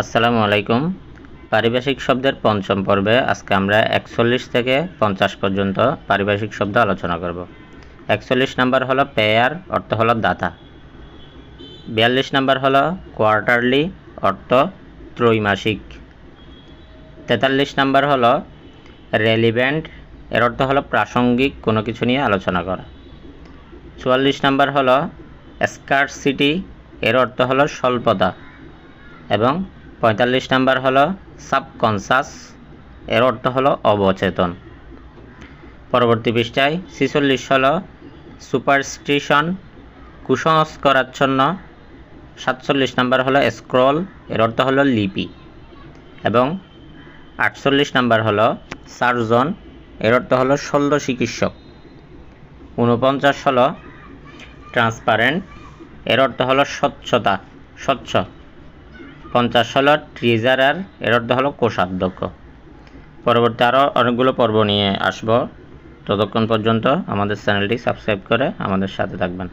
আসসালামু আলাইকুম। পারিভাষিক শব্দের পঞ্চম পর্বে আজকে আমরা একচল্লিশ থেকে পঞ্চাশ পর্যন্ত পারিভাষিক শব্দ আলোচনা করব। একচল্লিশ নাম্বার হলো পেয়ার অর্থ হলো দাতা। বিয়াল্লিশ নাম্বার হলো কোয়ার্টারলি অর্থ ত্রৈমাসিক। তেতাল্লিশ নাম্বার হলো রেলিভেন্ট এর অর্থ হলো প্রাসঙ্গিক, কোনো কিছু নিয়ে আলোচনা করা। চুয়াল্লিশ নাম্বার হলো স্কারসিটি এর অর্থ হলো স্বল্পতা। এবং পঁয়তাল্লিশ নাম্বার হলো সাবকনসাস এর অর্থ হলো অবচেতন। পরবর্তী পৃষ্ঠায় ছিচল্লিশ হলো সুপারস্টিশন কুসংস্কারাচ্ছন্ন। সাতচল্লিশ নাম্বার হলো স্ক্রল এর অর্থ হলো লিপি। এবং আটচল্লিশ নাম্বার হলো সার্জন এর অর্থ হলো শল্য চিকিৎসক। ঊনপঞ্চাশ হলো ট্রান্সপারেন্ট এর অর্থ হলো স্বচ্ছতা, স্বচ্ছ। পঞ্চাশ হলো ট্রিজারার এর অর্থ হলো কোষাধ্যক্ষ। পরবর্তী আরও অনেকগুলো পর্ব নিয়ে আসব। ততক্ষণ পর্যন্ত আমাদের চ্যানেলটি সাবস্ক্রাইব করে আমাদের সাথে থাকবেন।